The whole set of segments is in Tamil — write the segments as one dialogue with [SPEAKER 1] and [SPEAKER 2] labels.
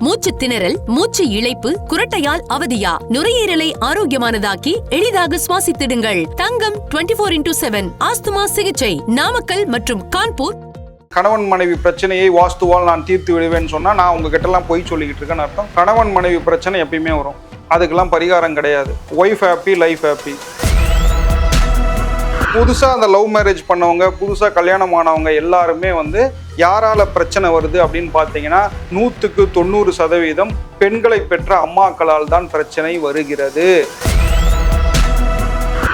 [SPEAKER 1] மூச்சு திணறல் மூச்சு இழைப்பு குரட்டையால் அவதியா? நுரையீரலை ஆரோக்கியமானதாக்கி எளிதாக சுவாசித்திடுங்கள். Thangam 24 four into seven asthma சிகிச்சை. நாமக்கல் மற்றும் கான்பூர்.
[SPEAKER 2] கணவன் மனைவி பிரச்சனையை வாஸ்துவால் நான் தீர்த்து விடுவேன்னு சொன்னா நான் உங்ககிட்ட எல்லாம் போய் சொல்லிக்கிட்டு இருக்கேன்னு அர்த்தம். கணவன் மனைவி பிரச்சனை எப்பயுமே வரும். அதுக்கெல்லாம் பரிகாரம் கிடையாது. ஒய்ஃப் ஹாப்பி லைஃப் ஹாப்பி புதுசாக அந்த லவ் மேரேஜ் பண்ணவங்க புதுசாக கல்யாணம் ஆனவங்க எல்லாருமே வந்து யாரால பிரச்சனை வருது அப்படின்னு பார்த்தீங்கன்னா நூற்றுக்கு தொண்ணூறு சதவீதம் பெண்களை பெற்ற அம்மாக்களால் தான் பிரச்சனை வருகிறது.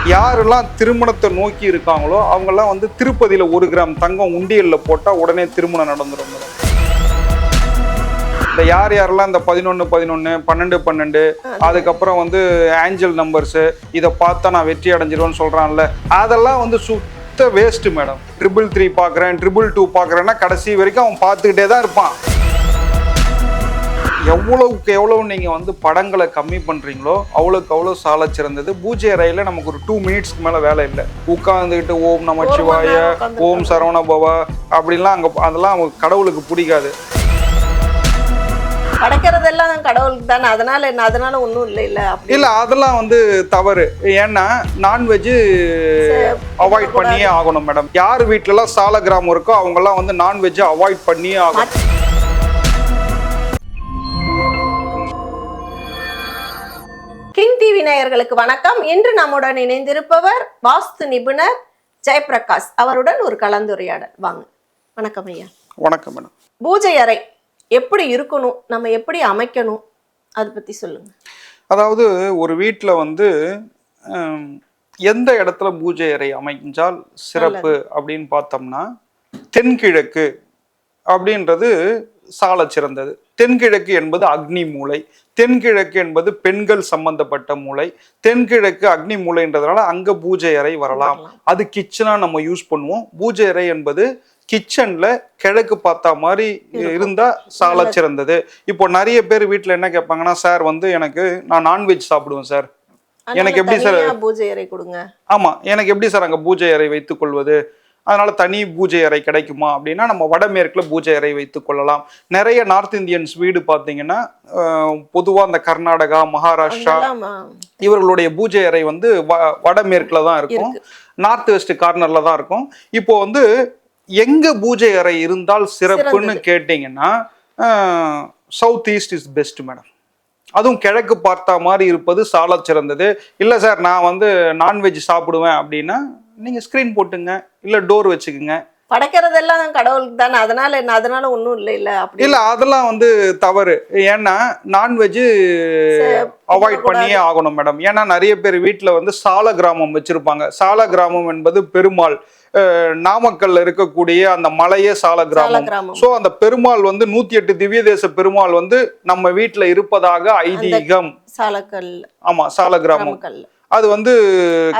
[SPEAKER 2] யாரெல்லாம் திருமணத்தை நோக்கி இருக்காங்களோ அவங்கெல்லாம் வந்து திருப்பதியில் ஒரு கிராம் தங்கம் உண்டியலில் போட்டால் உடனே திருமணம் நடந்துடும் மேடம் இந்த யார் யாரெல்லாம் இந்த பதினொன்று பதினொன்று பன்னெண்டு பன்னெண்டு அதுக்கப்புறம் வந்து ஆஞ்சல் நம்பர்ஸு இதை பார்த்தா நான் வெற்றி அடைஞ்சிருவேன்னு சொல்கிறான்ல அதெல்லாம் வந்து சுத்த வேஸ்ட்டு மேடம். ட்ரிபிள் த்ரீ பார்க்குறேன் ட்ரிபிள் டூ பார்க்குறேன்னா கடைசி வரைக்கும் அவன் பார்த்துக்கிட்டே தான் இருப்பான். எவ்வளவுக்கு எவ்வளவு நீங்கள் வந்து படங்களை கம்மி பண்ணுறீங்களோ அவ்வளோக்கு அவ்வளோ சால சிறந்தது. பூஜை அறையில் நமக்கு ஒரு டூ மினிட்ஸ்க்கு மேலே வேலை இல்லை. உட்காந்துக்கிட்டு ஓம் நமச்சிவாய ஓம் சரவண பவா அப்படிலாம் அங்கே அதெல்லாம் அவங்க கடவுளுக்கு பிடிக்காது.
[SPEAKER 3] படைக்கிறதெல்லாம் கடவுளுக்கு தானே. அதனால என்ன அதனால ஒன்றும் இல்லை இல்லை
[SPEAKER 2] இல்லை அதெல்லாம் வந்து தவறு. ஏன்னா நான்வெஜ் அவாய்ட் பண்ணியே ஆகணும் மேடம் யார் வீட்டிலலாம் சால கிராமம் இருக்கோ அவங்கெல்லாம் வந்து நான்வெஜ்ஜை அவாய்ட் பண்ணியே ஆகணும்.
[SPEAKER 3] கிங் டிவி நேயர்களுக்கு வணக்கம். இன்று நம்முடன் இணைந்திருப்பவர் வாஸ்து நிபுணர் ஜெயபிரகாஷ். அவருடன் ஒரு கலந்துரையாடல். வாங்க. வணக்கம் ஐயா.
[SPEAKER 2] வணக்கம் மேடம்
[SPEAKER 3] பூஜை அறை. எப்படி இருக்கணும் நம்ம எப்படி அமைக்கணும் அதை பத்தி சொல்லுங்க.
[SPEAKER 2] அதாவது ஒரு வீட்டில் வந்து எந்த இடத்துல பூஜை அறை அமைஞ்சால் சிறப்பு அப்படின்னு பார்த்தோம்னா தென்கிழக்கு அப்படின்றது சால சிறந்தது. தென்கிழக்கு என்பது அக்னி மூலை தென்கிழக்கு என்பது பெண்கள் சம்பந்தப்பட்ட மூலை தென்கிழக்கு அக்னி மூலைன்றதுனால அங்க பூஜை அறை வரலாம். அது கிச்சனா நம்ம யூஸ் பண்ணுவோம். பூஜை அறை என்பது கிச்சன்ல கிழக்கு பார்த்தா மாதிரி இருந்தா சால சிறந்தது. இப்போ நிறைய பேர் வீட்ல என்ன கேட்பாங்கன்னா சார் வந்து எனக்கு நான் நான்வெஜ் சாப்பிடுவேன் சார். எனக்கு எப்படி சார்
[SPEAKER 3] பூஜை அறை கொடுங்க.
[SPEAKER 2] ஆமா எனக்கு எப்படி சார் அங்க பூஜை அறை வைத்துக் கொள்வது? அதனால தனி பூஜை அறை கிடைக்குமா அப்படின்னா நம்ம வடமேற்குல பூஜை அறை வைத்துக் கொள்ளலாம். நிறைய நார்த் இந்தியன்ஸ் வீடு பார்த்தீங்கன்னா பொதுவா இந்த கர்நாடகா மகாராஷ்டிரா இவர்களுடைய பூஜை அறை வந்து வ- வடமேற்குல தான் இருக்கும். நார்த் வெஸ்ட் கார்னர்ல தான் இருக்கும். இப்போ வந்து எங்க பூஜை அறை இருந்தால் சிறப்புன்னு. கேட்டிங்கன்னா south east is best madam அதுவும் கிழக்கு பார்த்தா மாதிரி இருப்பது சால சிறந்தது. இல்லை சார் நான் வந்து நான்வெஜ் சாப்பிடுவேன் அப்படின்னா நீங்கள் ஸ்க்ரீன் போட்டுங்க இல்லை டோர் வச்சுக்குங்க.
[SPEAKER 3] படைக்கிறதெல்லாம் கடவுளுக்கு தானே அதனால என்ன? அதனால ஒன்றும் இல்லை இல்லை அப்படி.
[SPEAKER 2] இல்ல அதெல்லாம் வந்து தவறு. ஏன்னா நான்வெஜ் அவாய்ட் பண்ணியே ஆகணும் மேடம் ஏன்னா நிறைய பேர் வீட்ல வந்து சால கிராமம் வச்சிருப்பாங்க. சால கிராமம் என்பது பெருமாள் நாமக்கல்ல இருக்கக்கூடிய அந்த மலையே சால கிராமம். சோ அந்த பெருமாள் வந்து நூத்தி எட்டு திவ்ய தேச பெருமாள் வந்து நம்ம வீட்ல இருப்பதாக ஐதீகம்.
[SPEAKER 3] சாலக்கல்
[SPEAKER 2] ஆமா சால கிராமம். அது வந்து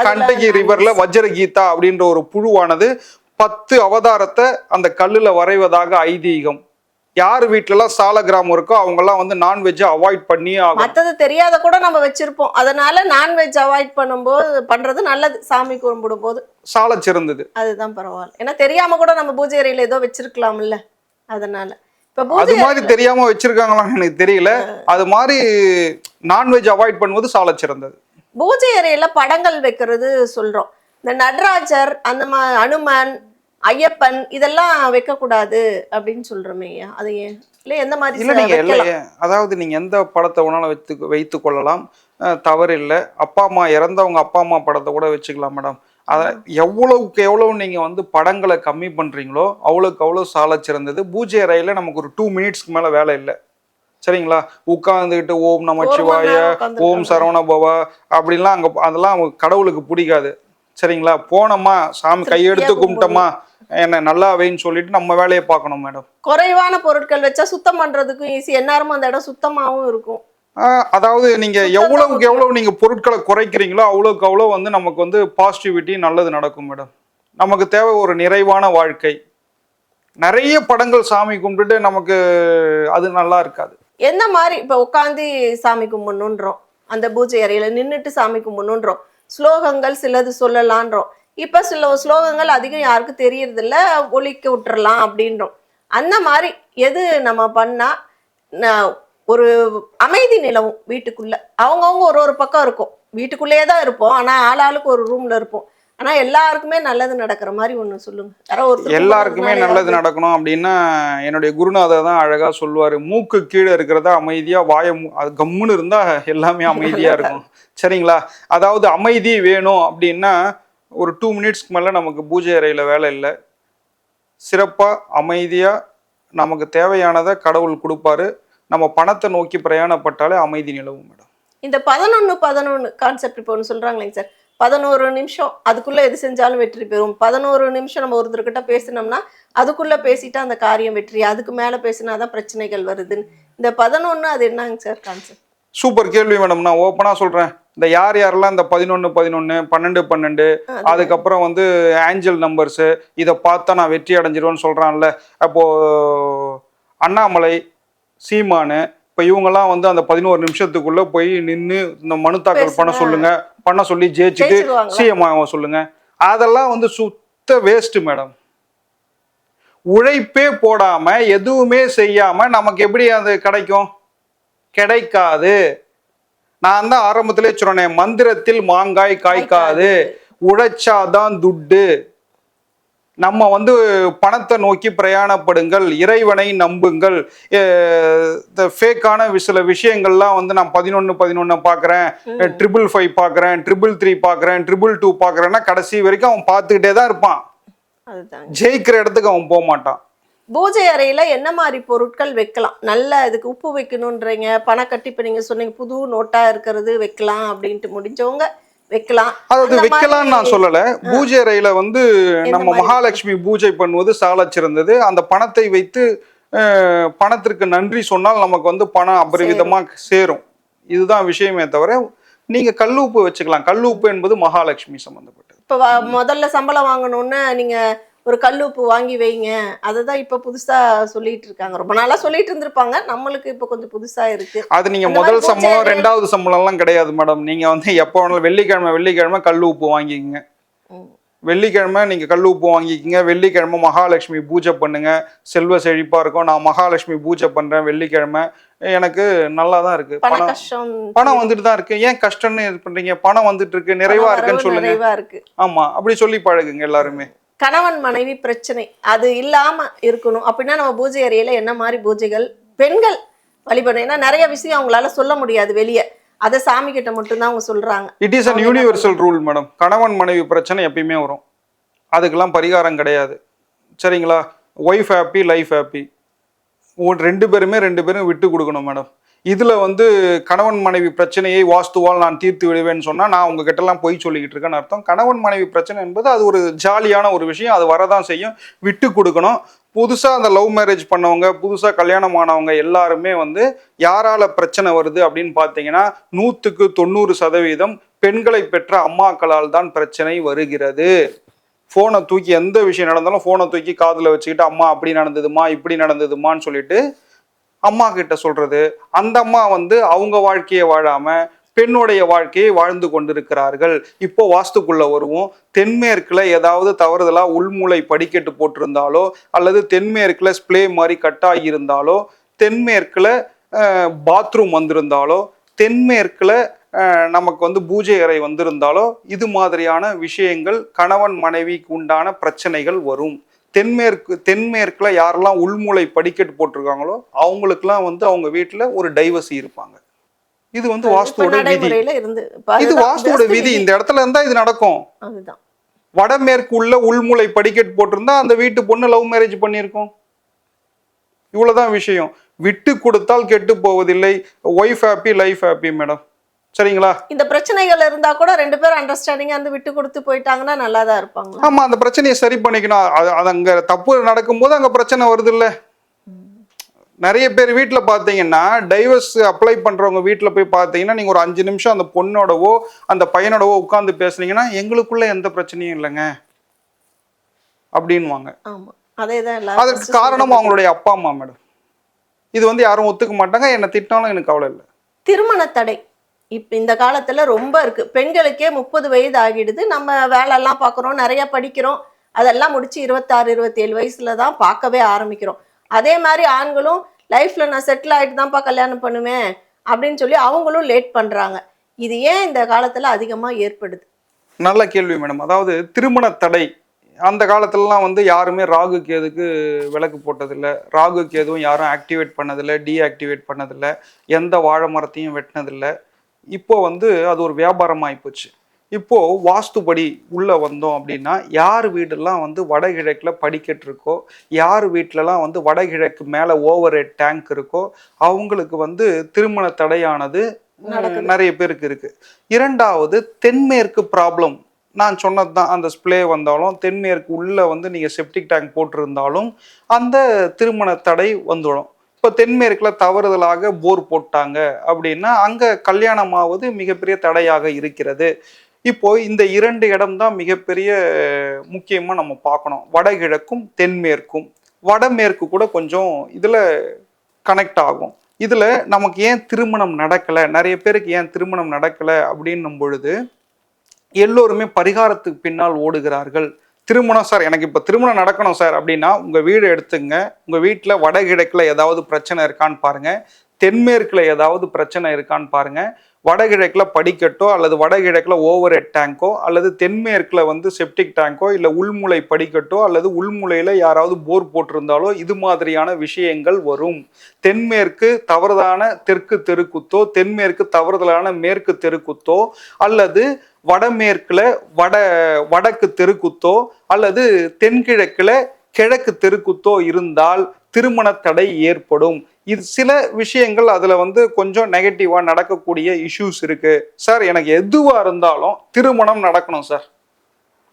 [SPEAKER 2] கண்டகி ரிவர்ல வஜ்ரகீதா அப்படின்ற ஒரு புழுவானது பத்து அவதாரத்தை அந்த கல்லுல வரைவதாக ஐதீகம். யார் வீட்லலாம் சால கிராமம் இருக்கோ அவங்கெல்லாம் வந்து நான்வெஜ்ஜை அவாய்ட் ஆகும்
[SPEAKER 3] மத்தது தெரியாத கூட நம்ம வச்சிருப்போம். அதனால நான்வெஜ் அவாய்ட் பண்ணும்போது பண்றது நல்லது. சாமி கும்பிடும் போது.
[SPEAKER 2] சால சிறந்தது.
[SPEAKER 3] அதுதான் பரவாயில்ல. ஏன்னா தெரியாம கூட நம்ம பூஜை அறையில ஏதோ வச்சிருக்கலாம்ல. அதனால. இப்ப
[SPEAKER 2] அது மாதிரி தெரியாம வச்சிருக்காங்களான்னு எனக்கு தெரியல. அது மாதிரி நான்வெஜ் அவாய்ட் பண்ணுவது சால சிறந்தது.
[SPEAKER 3] பூஜை அறையில படங்கள் வைக்கிறது சொல்றோம். இந்த நடராஜர் அந்த மா அனுமன் ஐயப்பன் இதெல்லாம் வைக்கக்கூடாது அப்படின்னு சொல்றோமே அது ஏன்? இல்ல எந்த மாதிரி
[SPEAKER 2] இல்ல
[SPEAKER 3] ச-
[SPEAKER 2] நீங்க
[SPEAKER 3] வைக்கலாம்?
[SPEAKER 2] இல்லை அதாவது நீங்க எந்த படத்தை வேணாலும் வைத்து வைத்து கொள்ளலாம். தவறு இல்லை அப்பா அம்மா இறந்தவங்க அப்பா அம்மா படத்தை கூட வச்சுக்கலாம் மேடம். அத எவ்வளவுக்கு எவ்வளவு நீங்க வந்து படங்களை கம்மி பண்றீங்களோ அவ்வளவுக்கு அவ்வளவு சால சிறந்தது. பூஜை அறையில நமக்கு ஒரு டூ மினிட்ஸ்க்கு மேல வேலை இல்லை. சரிங்களா? உட்கார்ந்துக்கிட்டு ஓம் நமச்சிவாய ஓம் சரவண பவா அப்படிலாம் அங்க அதெல்லாம் கடவுளுக்கு பிடிக்காது. சரிங்களா? போனோமா? சாமி கையெடுத்து கும்பிட்டோமா? என்ன நல்லா வைன்னு சொல்லிட்டு நம்ம வேலையை பார்க்கணும் மேடம்
[SPEAKER 3] குறைவான பொருட்கள் வச்சா சுத்தம் பண்றதுக்கும் ஈஸி எந்நேரமும் அந்த இடம் சுத்தமாவும் இருக்கும்.
[SPEAKER 2] அதாவது நீங்க எவ்வளவுக்கு. எவ்வளவு நீங்க பொருட்களை குறைக்கிறீங்களோ அவ்வளவுக்கு அவ்வளவு வந்து நமக்கு வந்து பாசிட்டிவிட்டி நல்லது நடக்கும் மேடம் நமக்கு தேவை ஒரு நிறைவான வாழ்க்கை. நிறைய படங்கள் சாமி கும்பிட்டுட்டு நமக்கு அது நல்லா இருக்காது.
[SPEAKER 3] எந்த மாதிரி இப்ப உட்காந்து சாமி கும்பிடணுன்றோம். அந்த பூஜை அறையில நின்னுட்டு சாமி கும்பிடணுன்றோம். ஸ்லோகங்கள் சிலது சொல்லலான்றோம். இப்போ சில ஸ்லோகங்கள் அதிகம் யாருக்கும் தெரியறதில்ல ஒழிக்க விட்டுறலாம் அப்படின்றோம். அந்த மாதிரி எது நம்ம பண்ணால் ந- ஒரு அமைதி நிலவும் வீட்டுக்குள்ளே. அவங்கவுங்க ஒரு ஒரு பக்கம் இருக்கும். வீட்டுக்குள்ளேயே தான் இருப்போம். ஆனால் ஆளாளுக்கு ஒரு ரூமில் இருப்போம். ஆனா எல்லாருக்குமே நல்லது நடக்கிற மாதிரி ஒண்ணு சொல்லுங்க.
[SPEAKER 2] எல்லாருக்குமே நல்லது நடக்கணும் அப்படின்னா என்னுடைய குருநாதர் தான் அழகா சொல்லுவாரு. மூக்கு கீழே இருக்கிறதா அமைதியா வாய அது கம்முன்னு இருந்தா எல்லாமே அமைதியா இருக்கும். சரிங்களா? அதாவது அமைதி வேணும் அப்படின்னா ஒரு டூ மினிட்ஸ்க்கு மேல நமக்கு பூஜை அறையில வேலை இல்லை. சிறப்பா அமைதியா நமக்கு தேவையானதை கடவுள் கொடுப்பாரு. நம்ம பணத்தை நோக்கி பிரயாணப்பட்டாலே அமைதி நிலவும் மேடம்.
[SPEAKER 3] இந்த பதினொன்னு பதினொன்னு கான்செப்ட் இப்போ ஒன்று சொல்றாங்களேங்க சார். பதினோரு நிமிஷம். அதுக்குள்ள எது செஞ்சாலும் வெற்றி பெறும். பதினோரு நிமிஷம் நம்ம ஒருத்தர்கிட்ட பேசினோம்னா அதுக்குள்ள பேசிட்டா அந்த காரியம் வெற்றி. அதுக்கு மேல பேசினாதான் பிரச்சனைகள் வருதுன்னு. இந்த பதினொன்னு அது என்னங்க சார் கான்செப்ட்
[SPEAKER 2] சூப்பர் கேள்வி மேடம் நான் ஓப்பனா சொல்றேன். இந்த யார் யாரெல்லாம் இந்த பதினொன்று பதினொன்று பன்னெண்டு பன்னெண்டு அதுக்கப்புறம் வந்து ஆஞ்சல் நம்பர்ஸு இதை பார்த்தா நான் வெற்றி அடைஞ்சிருவேன்னு சொல்கிறான்ல அப்போ அண்ணாமலை சீமானு இப்போ இவங்கெல்லாம் வந்து அந்த பதினோரு நிமிஷத்துக்குள்ள போய் நின்று இந்த மனு தாக்கல் பண்ண சொல்லுங்க. பண்ண சொல்லி ஜெயிச்சுட்டு? சிஎம் ஆக சொல்லுங்க. அதெல்லாம் வந்து சுத்த வேஸ்ட் மேடம் உழைப்பே போடாம எதுவுமே செய்யாம நமக்கு எப்படி அது கிடைக்கும்? கிடைக்காது. நான் தான் ஆரம்பத்திலே சொன்னேன் மந்திரத்தில் மாங்காய் காய்க்காது. உழைச்சாதான் துட்டு. நம்ம வந்து பணத்தை நோக்கி பிரயாணப்படுங்கள் இறைவனை நம்புங்கள். ஃபேக்கான சில விஷயங்கள்லாம் வந்து நான் பதினொன்று பதினொன்று பார்க்குறேன் ட்ரிபிள் ஃபைவ் பார்க்குறேன் ட்ரிபிள் த்ரீ பார்க்குறேன் ட்ரிபிள் டூ பார்க்குறேன்னா கடைசி வரைக்கும் அவன் பார்த்துக்கிட்டே தான் இருப்பான். ஜெயிக்கிற இடத்துக்கு அவன் போக மாட்டான்.
[SPEAKER 3] பூஜை அறையில என்ன மாதிரி பொருட்கள் வைக்கலாம்? நல்ல இதுக்கு உப்பு வைக்கணுன்றீங்க பணம் கட்டி இப்ப நீங்க சொன்னீங்க புது நோட்டா இருக்கிறது வைக்கலாம் அப்படின்ட்டு முடிஞ்சவங்க வைக்கலாம்.
[SPEAKER 2] அதாவது வைக்கலாம்னு நான் சொல்லல. பூஜை அறையில வந்து நம்ம? மகாலட்சுமி பூஜை பண்ணுவது சாலச் சிறந்தது அந்த பணத்தை வைத்து பணத்திற்கு நன்றி சொன்னால் நமக்கு வந்து பணம் அபரிவிதமா சேரும். இதுதான் விஷயமே தவிர நீங்க கல்லுப்பு வச்சுக்கலாம். கல்லுப்பு என்பது மகாலட்சுமி சம்பந்தப்பட்டது.
[SPEAKER 3] இப்ப முதல்ல சம்பளம் வாங்கணும்னு நீங்க ஒரு கல்லுப்பு வாங்கி வைங்க. அததான் இப்ப புதுசா சொல்லிட்டு இருக்காங்க ரொம்ப நாளா சொல்லிட்டு இருந்திருப்பாங்க நம்மளுக்கு இப்ப கொஞ்சம் புதுசா இருக்கு.
[SPEAKER 2] அது நீங்க
[SPEAKER 3] அந்த
[SPEAKER 2] முதல் சம்பளம் ரெண்டாவது சம்பளம் எல்லாம் கிடையாது மேடம். நீங்க வந்து எப்போ வேணாலும் வெள்ளிக்கிழமை வெள்ளிக்கிழமை கல் உப்பு வாங்கிக்கங்க. வெள்ளிக்கிழமை நீங்க கல் உப்பு வாங்கிக்கங்க. வெள்ளிக்கிழமை மகாலட்சுமி பூஜை பண்ணுங்க. செல்வ செழிப்பா இருக்கும். நான் மகாலட்சுமி பூஜை பண்றேன் வெள்ளிக்கிழமை. எனக்கு நல்லா தான் இருக்கு.
[SPEAKER 3] பண
[SPEAKER 2] பணம் பணம் வந்துட்டு தான் இருக்கு. ஏன் கஷ்டம்னு இது பண்றீங்க? பணம் வந்துட்டு இருக்கு. நிறைவா இருக்குன்னு சொல்லுங்க. ஆமா. அப்படி சொல்லி பழகுங்க எல்லாருமே.
[SPEAKER 3] கணவன் மனைவி பிரச்சனை அது இல்லாம இருக்கணும். அப்படின்னா நம்ம பூஜை அறையில என்ன மாதிரி பூஜைகள் பெண்கள் வழிபடணும். ஏன்னா நிறைய விஷயம் அவங்களால சொல்ல முடியாது வெளியே. அதை சாமி கிட்ட மட்டும்தான் அவங்க சொல்றாங்க.
[SPEAKER 2] It is an universal rule madam கணவன் மனைவி பிரச்சனை எப்பயுமே வரும். அதுக்கெல்லாம் பரிகாரம் கிடையாது. சரிங்களா? ஒய்ஃப் ஹாப்பி லைஃப் ஹாப்பி ரெண்டு பேருமே ரெண்டு பேரும் விட்டு கொடுக்கணும் மேடம் இதில் வந்து கணவன் மனைவி பிரச்சனையை வாஸ்துவால் நான் தீர்த்து விடுவேன்னு சொன்னால் நான் உங்ககிட்டலாம் பொய் சொல்லிக்கிட்டு இருக்கேன்னு அர்த்தம். கணவன் மனைவி பிரச்சனை என்பது அது ஒரு ஜாலியான ஒரு விஷயம். அது வரதான் செய்யும். விட்டு கொடுக்கணும். புதுசாக அந்த லவ் மேரேஜ் பண்ணவங்க புதுசாக கல்யாணம் ஆனவங்க எல்லாருமே வந்து யாரால பிரச்சனை வருது அப்படின்னு பார்த்தீங்கன்னா நூற்றுக்கு தொண்ணூறு சதவீதம் பெண்களை பெற்ற அம்மாக்களால் தான் பிரச்சனை வருகிறது. ஃபோனை தூக்கி எந்த விஷயம் நடந்தாலும் ஃபோனை தூக்கி காதில் வச்சுக்கிட்டு அம்மா அப்படி நடந்ததுமா? இப்படி நடந்ததுமான்னு சொல்லிட்டு அம்மா கிட்ட சொல்றது அந்த அம்மா வந்து அவங்க வாழ்க்கையை வாழாம பெண்ணுடைய வாழ்க்கையை வாழ்ந்து கொண்டிருக்கிறார்கள். இப்போ வாஸ்துக்குள்ள வருவோம். தென்மேற்குல ஏதாவது தவறுதலா உள்மூளை படிக்கட்டு போட்டிருந்தாலோ அல்லது தென்மேற்குல ஸ்ப்ளே மாதிரி கட்டாகி இருந்தாலோ தென்மேற்குல பாத்ரூம் வந்திருந்தாலோ தென்மேற்குல நமக்கு வந்து பூஜை அறை வந்திருந்தாலோ இது மாதிரியான விஷயங்கள் கணவன் மனைவிக்கு உண்டான பிரச்சனைகள் வரும். தென்மேற்கு தென்மேற்குல யாரெல்லாம் உள்மூளை படிக்கட்டு போட்டிருக்காங்களோ அவங்களுக்குலாம் வந்து அவங்க வீட்டுல ஒரு டைவர்சி இருப்பாங்க. இது வந்து வாஸ்துவோட விதி. இது வாஸ்துவோட விதி. இந்த இடத்துல இருந்தா இது நடக்கும். வடமேற்கு உள்ள உள்மூளை படிக்கட்டு போட்டிருந்தா அந்த வீட்டு பொண்ணு லவ் மேரேஜ் பண்ணியிருக்கோம். இவ்வளவுதான் விஷயம். விட்டு கொடுத்தால் கெட்டு போவதில்லை. Wife happy life happy madam சரிங்களா?
[SPEAKER 3] இந்த பிரச்சனைகள் இருந்தா கூட ரெண்டு பேரும் அண்டர்ஸ்டாண்டிங்கா வந்து விட்டு கொடுத்து போயிட்டாங்கன்னா நல்லா தான் இருப்பாங்க
[SPEAKER 2] ஆமா அந்த பிரச்சனையை சரி பண்ணிக்கணும். அது அங்க தப்பு நடக்கும்போது அங்க பிரச்சனை வருது இல்ல நிறைய பேர் வீட்ல பாத்தீங்கன்னா டைவர்ஸ் அப்ளை பண்றவங்க வீட்ல போய் பாத்தீங்கன்னா நீங்க ஒரு அஞ்சு நிமிஷம் அந்த பொண்ணோடவோ அந்த பையனோடவோ உட்கார்ந்து பேசுனீங்கன்னா எங்களுக்குள்ள எந்த பிரச்சனையும் இல்லைங்க. அப்படின்வாங்க
[SPEAKER 3] ஆமா அதே தான் எல்லாரும்
[SPEAKER 2] அதற்கு
[SPEAKER 3] first
[SPEAKER 2] காரணம். அவங்களுடைய அப்பா அம்மா மேடம். இது வந்து யாரும் ஒத்துக்க மாட்டாங்க. என்ன திட்டினாலும் எனக்கு கவலை இல்லை.
[SPEAKER 3] திருமண தடை. இப் இந்த காலத்தில் ரொம்ப இருக்குது பெண்களுக்கே முப்பது வயது ஆகிடுது. நம்ம வேலையெல்லாம் பார்க்குறோம் நிறைய படிக்கிறோம். அதெல்லாம் முடித்து இருபத்தாறு இருபத்தேழு வயசில் தான் பார்க்கவே ஆரம்பிக்கிறோம். அதே மாதிரி ஆண்களும் லைஃப்பில் நான் செட்டில் ஆகிட்டு தான்ப்பா கல்யாணம் பண்ணுவேன் அப்படின்னு சொல்லி அவங்களும் லேட் பண்ணுறாங்க இது ஏன் இந்த காலத்தில் அதிகமாக ஏற்படுது?
[SPEAKER 2] நல்ல கேள்வி மேடம். அதாவது திருமண தடை. அந்த காலத்துலலாம் வந்து யாருமே ராகு கேதுக்கு விளக்கு போட்டதில்லை. ராகு கேதுவும் யாரும் ஆக்டிவேட் பண்ணதில்லை டீஆக்டிவேட் பண்ணதில்லை. எந்த வாழை மரத்தையும் வெட்டினதில்லை. இப்போ வந்து அது ஒரு வியாபாரமாகி போச்சு இப்போ வாஸ்துபடி உள்ள வந்தோம் அப்படின்னா யார் வீடெல்லாம் வந்து வடகிழக்கில் படிக்கட்டு இருக்கோ யார் வீட்டிலலாம் வந்து வடகிழக்கு மேலே ஓவர் ஹெட் டேங்க் இருக்கோ அவங்களுக்கு வந்து திருமண தடையானது. நிறைய பேருக்கு இருக்கு. இரண்டாவது தென்மேற்கு ப்ராப்ளம் நான் சொன்னது தான் அந்த ஸ்ப்ளே வந்தாலும் தென்மேற்கு உள்ள வந்து நீங்கள் செப்டிக் டேங்க் போட்டிருந்தாலும் அந்த திருமண தடை வந்துடும். இப்போ தென்மேற்கில் தவறுதலாக போர் போட்டாங்க அப்படின்னா அங்கே கல்யாணமாவது மிகப்பெரிய தடையாக இருக்கிறது. இப்போ இந்த இரண்டு இடம் தான் மிகப்பெரிய முக்கியமாக நம்ம பார்க்கணும். வடகிழக்கும் தென்மேற்கும். வடமேற்கு கூட கொஞ்சம் இதில் கனெக்ட் ஆகும். இதில் நமக்கு ஏன் திருமணம் நடக்கலை? நிறைய பேருக்கு ஏன் திருமணம் நடக்கலை அப்படின்னும் பொழுது எல்லோருமே பரிகாரத்துக்கு பின்னால் ஓடுகிறார்கள். திருமணம் சார் எனக்கு இப்போ திருமணம் நடக்கணும் சார் அப்படின்னா உங்கள் வீடு எடுத்துங்க. உங்கள் வீட்டில் வடகிழக்கில் ஏதாவது பிரச்சனை இருக்கான்னு பாருங்கள் தென்மேற்கில் ஏதாவது பிரச்சனை இருக்கான்னு பாருங்கள் வடகிழக்கில் படிக்கட்டோ அல்லது வடகிழக்கில் ஓவர் ஹெட் டேங்கோ அல்லது தென்மேற்கில் வந்து செப்டிக் டேங்கோ இல்லை உள்முளை படிக்கட்டோ அல்லது உள்முளையில் யாராவது போர் போட்டிருந்தாலோ இது மாதிரியான விஷயங்கள் வரும். தென்மேற்கு தவறுதான தெற்கு தெருக்குத்தோ தென்மேற்கு தவறுதலான மேற்கு தெருக்குத்தோ அல்லது வடமேற்கில் வட வடக்கு தெருக்குத்தோ அல்லது தென்கிழக்கில் கிழக்கு தெருக்குத்தோ இருந்தால் திருமண தடை ஏற்படும். இது சில விஷயங்கள் அதுல வந்து கொஞ்சம் நெகட்டிவா நடக்கக்கூடிய இஷ்யூஸ் இருக்கு. சார் எனக்கு எதுவா இருந்தாலும் திருமணம் நடக்கணும் சார்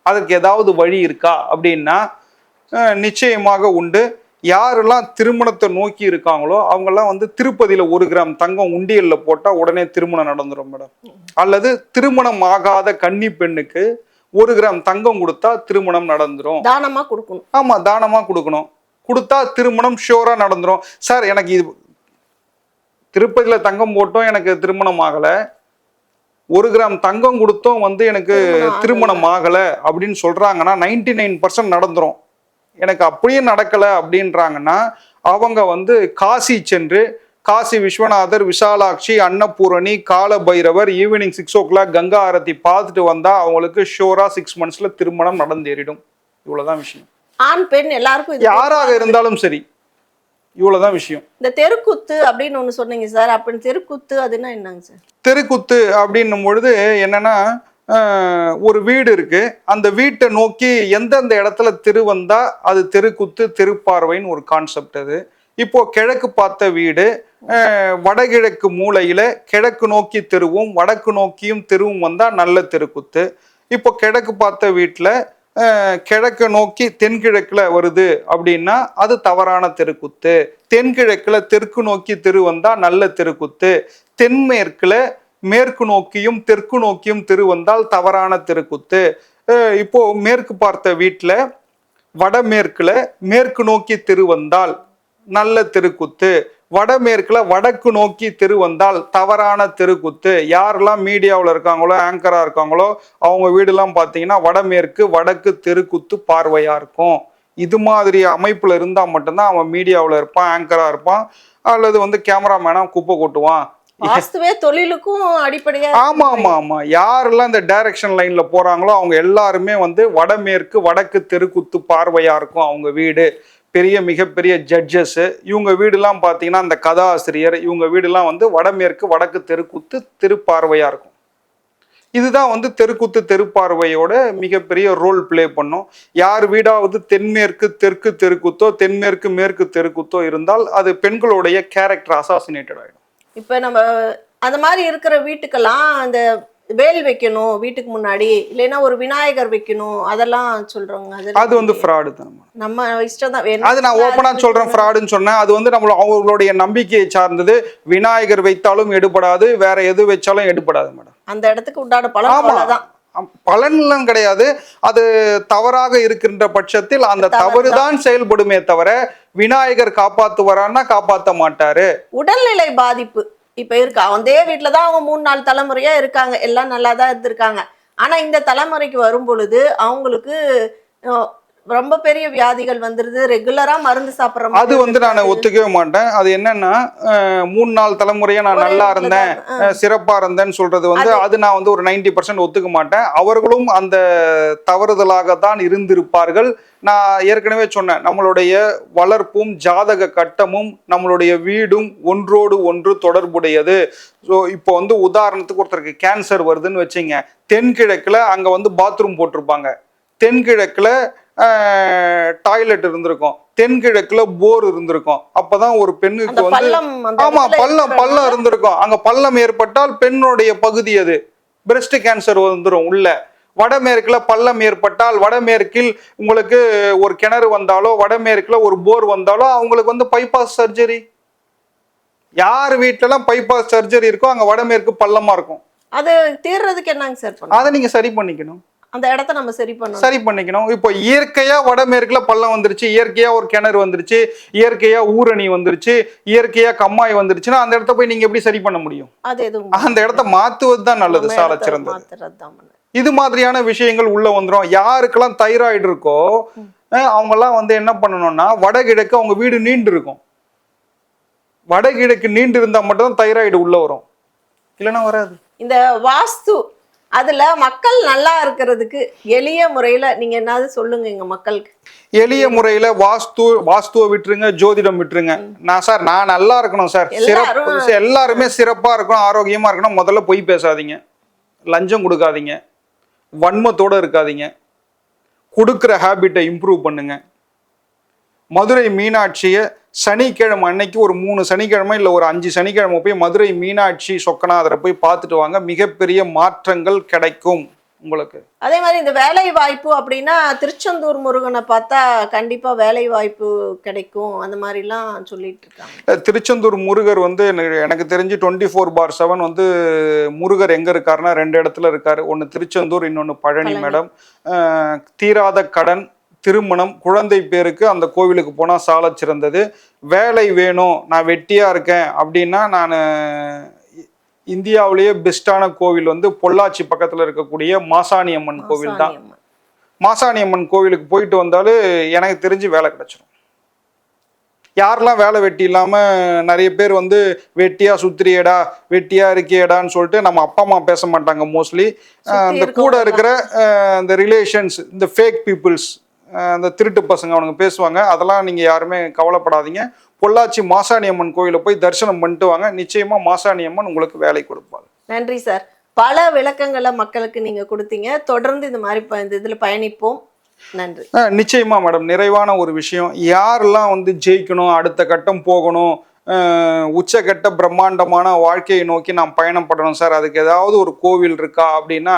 [SPEAKER 2] அதுக்கு ஏதாவது வழி இருக்கா? அப்படின்னா நிச்சயமாக உண்டு. யாரெல்லாம் திருமணத்தை நோக்கி இருக்காங்களோ அவங்கெல்லாம் வந்து திருப்பதியில ஒரு கிராம் தங்கம் உண்டியல்ல போட்டா உடனே திருமணம் நடந்துரும் மேடம் அல்லது திருமணம் ஆகாத கன்னி பெண்ணுக்கு ஒரு கிராம் தங்கம் கொடுத்தா திருமணம் நடந்துரும்.
[SPEAKER 3] தானமா கொடுக்கணும்.
[SPEAKER 2] ஆமா தானமா கொடுக்கணும். கொடுத்தா திருமணம் ஷோரா நடந்துரும். சார் எனக்கு இது திருப்பதியில தங்கம் போட்டோம் எனக்கு திருமணம் ஆகல. ஒரு கிராம் தங்கம் கொடுத்தோம் வந்து எனக்கு
[SPEAKER 3] திருமணம் ஆகல.
[SPEAKER 2] அப்படின்னு சொல்றாங்கன்னா நைன்டி நைன் பர்சன்ட் நடந்துரும். எனக்கு அப்படியே நடக்கல அப்படின்றாங்கன்னா அவங்க வந்து காசி சென்று Kashi Vishwanathar Visalakshi Annapurani Kala Bhairavar evening six o'clock Ganga aarti பார்த்துட்டு வந்தா அவங்களுக்கு ஷோரா சிக்ஸ் மந்த்ஸ்ல திருமணம் நடந்தேறிடும். இவ்வளவுதான் விஷயம்.
[SPEAKER 3] ஆண் பெண் எல்லாருக்கும்
[SPEAKER 2] யாராக இருந்தாலும் சரி இவ்வளவுதான் விஷயம்.
[SPEAKER 3] இந்த தெருக்கூத்து அப்படின்னு ஒண்ணு சொன்னீங்க சார். அப்படி தெருக்கூத்து அதுன்னா என்னங்க சார்?
[SPEAKER 2] தெருக்குத்து அப்படின்னும் பொழுது என்னன்னா ஒரு வீடு இருக்கு. அந்த வீட்டை நோக்கி எந்தெந்த இடத்துல தெரு வந்தா அது தெருக்குத்து தெருப்பார்வைன்னு ஒரு கான்செப்ட் அது. இப்போ கிழக்கு பார்த்த வீடு வடகிழக்கு மூலையில கிழக்கு நோக்கி தெருவும் வடக்கு நோக்கியும் தெருவும் வந்தா நல்ல தெருக்குத்து. இப்போ கிழக்கு பார்த்த வீட்டுல கிழக்கு நோக்கி தென்கிழக்கில் வருது அப்படின்னா அது தவறான தெருக்குத்து. தென்கிழக்கில் தெற்கு நோக்கி தெரு வந்தால் நல்ல தெருக்குத்து. தென்மேற்கில் மேற்கு நோக்கியும் தெற்கு நோக்கியும் தெரு வந்தால் தவறான தெருக்குத்து. இப்போ மேற்கு பார்த்த வீட்டில் வடமேற்கில் மேற்கு நோக்கி தெரு வந்தால் நல்ல தெருக்குத்து. வடமேற்குல வடக்கு நோக்கி தெரு வந்தால் தவறான தெருக்குத்து. யாரெல்லாம் மீடியாவில் இருக்காங்களோ ஆங்கரா இருக்காங்களோ அவங்க வீடுலாம் பார்த்தீங்கன்னா வடமேற்கு வடக்கு தெருக்குத்து பார்வையா இருக்கும். இது மாதிரி அமைப்புல இருந்தா மட்டும்தான் அவன் மீடியாவில் இருப்பான் ஆங்கரா இருப்பான் அல்லது வந்து கேமராமேனா குப்பை கொட்டுவான்.
[SPEAKER 3] வாஸ்துவே தொழிலுக்கும் அடிப்படையா
[SPEAKER 2] ஆமா ஆமா ஆமா. யாரெல்லாம் இந்த டைரக்ஷன் லைன்ல போறாங்களோ அவங்க எல்லாருமே வந்து வடமேற்கு வடக்கு தெருக்குத்து பார்வையா இருக்கும் அவங்க வீடு. பெரிய மிகப்பெரிய ஜட்ஜஸ்ஸு இவங்க வீடுலாம் பார்த்தீங்கன்னா அந்த கதாசிரியர் இவங்க வீடுலாம் வந்து வடமேற்கு வடக்கு தெருக்குத்து திருப்பார்வையாக இருக்கும். இதுதான் வந்து தெருக்குத்து தெருப்பார்வையோட மிகப்பெரிய ரோல் ப்ளே பண்ணும். யார் வீடாவது தென்மேற்கு தெற்கு தெருக்குத்தோ தென்மேற்கு மேற்கு தெருக்குத்தோ இருந்தால் அது பெண்களுடைய கேரக்டர் அசாசினேட்டட் ஆகிடும்
[SPEAKER 3] இப்போ நம்ம அந்த மாதிரி இருக்கிற வீட்டுக்கெல்லாம் அந்த வேல் வைக்கணும் வீட்டுக்கு முன்னாடி. இல்லைன்னா ஒரு விநாயகர் வைக்கணும். அதெல்லாம் அதெல்லாம்
[SPEAKER 2] அது வந்து ஃப்ராடு தான்
[SPEAKER 3] நம்ம இஷ்டம் தான்
[SPEAKER 2] அது நான் ஓப்பனா சொல்றேன் ஃப்ராடுன்னு சொன்னேன் அது வந்து நம்மள அவங்களுடைய நம்பிக்கையை சார்ந்தது. விநாயகர் வைத்தாலும் எடுபடாது வேற எது வச்சாலும் எடுபடாது மேடம்.
[SPEAKER 3] அந்த இடத்துக்கு உண்டான பலம்
[SPEAKER 2] அம், பலன்லாம் கிடையாது. அது தவறாக இருக்கின்ற பட்சத்தில் அந்த
[SPEAKER 3] தவறுதான்.
[SPEAKER 2] தவறுதான் செயல்படுமே தவிர விநாயகர் காப்பாத்துவாரான்னா காப்பாத்த மாட்டாரு.
[SPEAKER 3] உடல்நிலை பாதிப்பு. இப்போ இருக்கா? அதே வீட்டில் தான் அவங்க மூணு நாலு தலைமுறையாக இருக்காங்க. எல்லாம் நல்லா தான் இருந்திருக்காங்க. ஆனால் இந்த தலைமுறைக்கு வரும் பொழுது அவங்களுக்கு ரொம்ப பெரிய வியாதிகள் வந்துருது. ரெகுலரா மருந்து சாப்பிடுற
[SPEAKER 2] அது வந்து நான் ஒத்துக்கவே மாட்டேன். அது என்னன்னா மூணு நாள் தலைமுறையா நான் நல்லா இருந்தேன். சிறப்பா இருந்தேன்னு சொல்றது வந்து அது நான் வந்து ஒரு 90% பர்சன்ட் ஒத்துக்க மாட்டேன். அவர்களும் அந்த தவறுதலாக தான் இருந்திருப்பார்கள். நான் ஏற்கனவே சொன்னேன் நம்மளுடைய வளர்ப்பும் ஜாதக கட்டமும் நம்மளுடைய வீடும் ஒன்றோடு ஒன்று தொடர்புடையது. ஸோ இப்போ வந்து உதாரணத்துக்கு ஒருத்தருக்கு கேன்சர் வருதுன்னு வச்சுங்க தென்கிழக்குல அங்க வந்து பாத்ரூம் போட்டிருப்பாங்க. தென்கிழக்குல டாய்லெட் இருந்திருக்கும். தென்கிழக்குல போர் இருந்திருக்கும். அப்பதான் ஒரு பெண்ணுக்கு வந்து ஆமா பள்ளம் பள்ளம் இருந்திருக்கும். அங்க பள்ளம் ஏற்பட்டால் பெண்ணுடைய பகுதி அது. பிரஸ்ட் கேன்சர் வந்துரும் உள்ள. வடமேற்குல பள்ளம் ஏற்பட்டால் வடமேற்கில் உங்களுக்கு ஒரு கிணறு வந்தாலோ வடமேற்குல ஒரு போர் வந்தாலோ அவங்களுக்கு வந்து பைபாஸ் சர்ஜரி யார் வீட்டிலலாம் பைபாஸ் சர்ஜரி இருக்கோ அங்க வடமேற்கு பள்ளமா இருக்கும்.
[SPEAKER 3] அது தீர்றதுக்கு என்னங்க சார்
[SPEAKER 2] அதை நீங்க சரி பண்ணிக்கணும்.
[SPEAKER 3] அந்த இடத்த நம்ம சரி பண்ணணும்.
[SPEAKER 2] சரி பண்ணிக்கணும். இப்போ இயற்கையா வடமேற்குல பள்ளம் வந்துருச்சு இயற்கையா ஒரு கிணறு வந்துருச்சு இயற்கையா ஊரணி வந்துருச்சு இயற்கையா கம்மாய் வந்துருச்சுன்னா அந்த இடத்த போய் நீங்க எப்படி சரி பண்ண முடியும்?
[SPEAKER 3] அது எதுவும்
[SPEAKER 2] அந்த இடத்த மாத்துவது தான் நல்லது சால சிறந்தது.
[SPEAKER 3] பண்ணணும்.
[SPEAKER 2] இது மாதிரியான விஷயங்கள் உள்ள வந்துரும். யாருக்கெல்லாம் தைராய்டு இருக்கோ அவங்கெல்லாம் வந்து என்ன பண்ணணும்னா வடகிழக்கு அவங்க வீடு நீண்டு இருக்கும் வடகிழக்கு நீண்டு இருந்தா மட்டும்தான் தைராய்டு உள்ள வரும். இல்லைன்னா வராது.
[SPEAKER 3] இந்த வாஸ்து அதுல மக்கள் நல்லா இருக்கிறதுக்கு எளிய முறையில நீங்க என்னது சொல்லுங்க எங்க மக்களுக்கு.
[SPEAKER 2] எளிய முறையில வாஸ்து வாஸ்துவை விட்டுருங்க ஜோதிடம் விட்டுருங்க. நான் சார் நான் நல்லா இருக்கணும் சார். சிறப்பு எல்லாருமே சிறப்பா இருக்கணும் ஆரோக்கியமா இருக்கணும். முதல்ல பொய் பேசாதீங்க. லஞ்சம் கொடுக்காதீங்க. வன்மத்தோட இருக்காதீங்க. கொடுக்குற ஹேபிட்டை இம்ப்ரூவ் பண்ணுங்க. மதுரை மீனாட்சியை சனிக்கிழமை அன்னைக்கு ஒரு மூணு சனிக்கிழமை இல்லை ஒரு அஞ்சு சனிக்கிழமை போய் மதுரை மீனாட்சி சொக்கநாதரை போய் பார்த்துட்டு வாங்க. மிகப்பெரிய மாற்றங்கள் கிடைக்கும் உங்களுக்கு.
[SPEAKER 3] அதே மாதிரி இந்த வேலை வாய்ப்பு அப்படின்னா திருச்செந்தூர் முருகனை பார்த்தா கண்டிப்பா வேலை வாய்ப்பு கிடைக்கும். அந்த மாதிரிலாம் சொல்லிட்டு இருக்காங்க.
[SPEAKER 2] திருச்செந்தூர் முருகர் வந்து எனக்கு- தெரிஞ்சு டுவெண்ட்டி ஃபோர் பார் செவன் வந்து முருகர் எங்க இருக்காருன்னா ரெண்டு இடத்துல இருக்காரு. ஒன்று திருச்செந்தூர் இன்னொன்று பழனி. மேடம். தீராத கடன் திருமணம் குழந்தை பேருக்கு அந்த கோவிலுக்கு போனால் சால சிறந்தது. வேலை வேணும் நான் வெட்டியா இருக்கேன் அப்படின்னா நான் இந்தியாவிலேயே பெஸ்டான கோவில் வந்து பொள்ளாச்சி பக்கத்தில் இருக்கக்கூடிய மாசாணி அம்மன் கோவில் தான்.
[SPEAKER 3] மாசாணியம்மன்.
[SPEAKER 2] கோவிலுக்கு போயிட்டு வந்தாலும் எனக்கு தெரிஞ்சு வேலை கிடைச்சிரும். யாரெல்லாம் வேலை வெட்டி இல்லாம நிறைய பேர் வந்து வெட்டியா சுத்திரியடா வெட்டியா இருக்கியடான்னு சொல்லிட்டு நம்ம அப்பா அம்மா பேச மாட்டாங்க மோஸ்ட்லி அந்த கூட இருக்கிற இந்த ரிலேஷன்ஸ் இந்த ஃபேக் பீப்புள்ஸ் அந்த திருட்டு பசங்க அவனுங்க பேசுவாங்க. அதெல்லாம் நீங்க யாருமே கவலைப்படாதீங்க. பொள்ளாச்சி மாசாணி அம்மன் கோயிலை போய் தரிசனம் பண்ணிட்டு வாங்க. நிச்சயமா மாசாணி அம்மன் உங்களுக்கு வேலை கொடுப்பாங்க
[SPEAKER 3] நன்றி சார் பல விளக்கங்களை மக்களுக்கு நீங்க கொடுத்தீங்க. தொடர்ந்து இந்த மாதிரி இந்த இதுல பயணிப்போம். நன்றி.
[SPEAKER 2] நிச்சயமா மேடம் நிறைவான ஒரு விஷயம். யாரெல்லாம் வந்து ஜெயிக்கணும் அடுத்த கட்டம் போகணும் உச்சகட்ட பிரம்மாண்டமான வாழ்க்கையை நோக்கி நாம் பயணப்படணும் சார் அதுக்கு ஏதாவது ஒரு கோவில் இருக்கா அப்படின்னா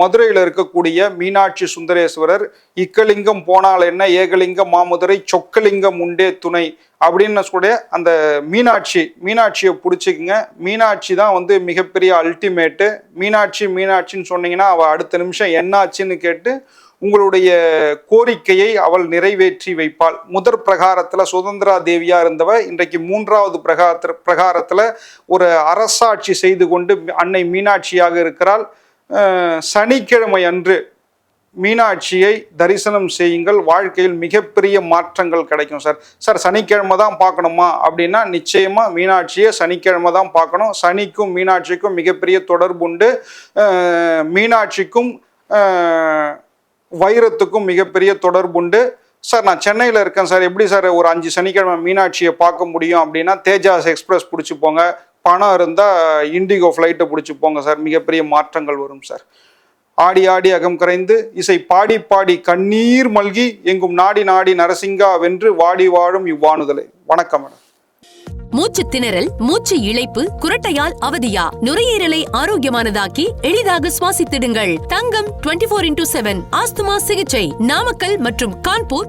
[SPEAKER 2] மதுரையில் இருக்கக்கூடிய மீனாட்சி சுந்தரேஸ்வரர் இக்கலிங்கம் போனால் என்ன? ஏகலிங்கம் மாமுதுரை சொக்கலிங்கம் உண்டே துணை அப்படின்னு கூட அந்த மீனாட்சி மீனாட்சியை பிடிச்சிக்குங்க. மீனாட்சி தான் வந்து மிகப்பெரிய அல்டிமேட்டு மீனாட்சி மீனாட்சின்னு சொன்னீங்கன்னா அவள் அடுத்த நிமிஷம் என்னாச்சுன்னு கேட்டு உங்களுடைய கோரிக்கையை அவள் நிறைவேற்றி வைப்பாள். முதற் பிரகாரத்தில் சுதந்திரா தேவியா இருந்தவ இன்றைக்கு மூன்றாவது பிரகாரத்தில் பிரகாரத்தில் ஒரு அரசாட்சி செய்து கொண்டு அன்னை மீனாட்சியாக இருக்கிறாள். சனிக்கிழமை அன்று மீனாட்சியை தரிசனம் செய்யுங்கள். வாழ்க்கையில் மிகப்பெரிய மாற்றங்கள் கிடைக்கும் சார். சார் சனிக்கிழமை தான் பார்க்கணுமா? அப்படின்னா நிச்சயமாக மீனாட்சியை சனிக்கிழமை தான் பார்க்கணும். சனிக்கும் மீனாட்சிக்கும் மிகப்பெரிய தொடர்பு உண்டு. மீனாட்சிக்கும் வைரத்துக்கும் மிகப்பெரிய தொடர்பு உண்டு. சார் நான் சென்னையில் இருக்கேன் சார். எப்படி சார் ஒரு அஞ்சு சனிக்கிழமை மீனாட்சியை பார்க்க முடியும் அப்படின்னா தேஜாஸ் எக்ஸ்பிரஸ் பிடிச்சி போங்க. பணம் இருந்தால் இண்டிகோ ஃப்ளைட்டை பிடிச்சி போங்க சார். மிகப்பெரிய மாற்றங்கள் வரும் சார். ஆடி ஆடி அகம் கரைந்து இசை பாடி பாடி கண்ணீர் மல்கி எங்கும் நாடி நாடி நரசிங்கா வென்று வாடி வாழும் இவ்வாணுதலை வணக்கம் மேடம்.
[SPEAKER 1] மூச்சு திணறல் மூச்சு இழைப்பு குரட்டையால் அவதியா. நுரையீரலை ஆரோக்கியமானதாக்கி எளிதாக சுவாசித்திடுங்கள். தங்கம் 24 இன்டூ செவன் ஆஸ்துமா சிகிச்சை. நாமக்கல் மற்றும் கான்பூர்